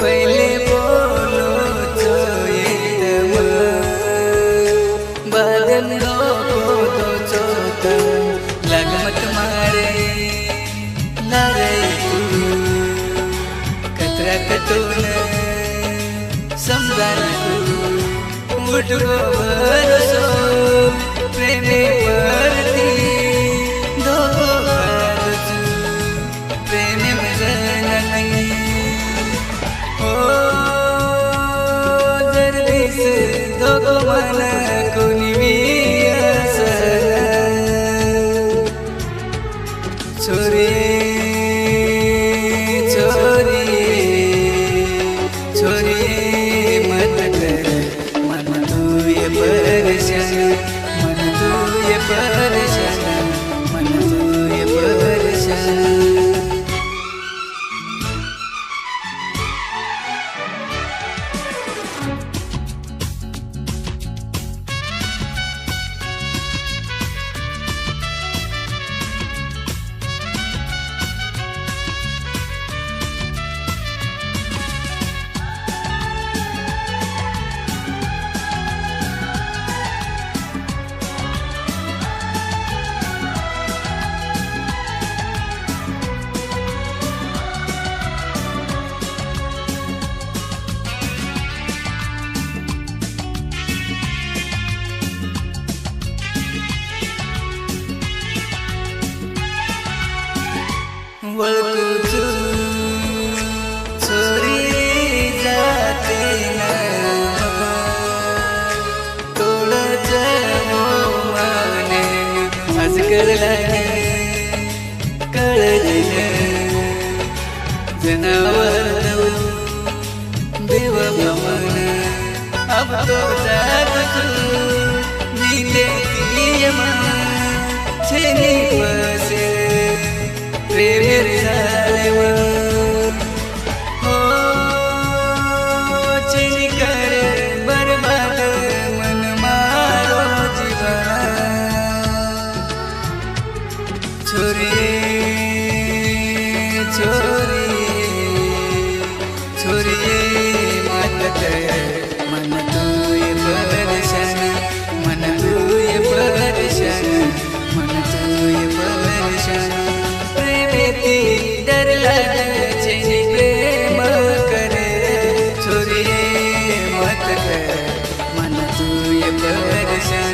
पहिले बोलो बदन तो चोत लगमत मारे नरे। कचरा कटून समजा उठलो भरसो। গো মনে अब तो जात तू छोरिए छोरिए मन तर मन तुय परशन मन तुय परशन मन तुय परशन प्रेमेती डरला नचे प्रेम करे. छोरिए मत कर मन तुय परशन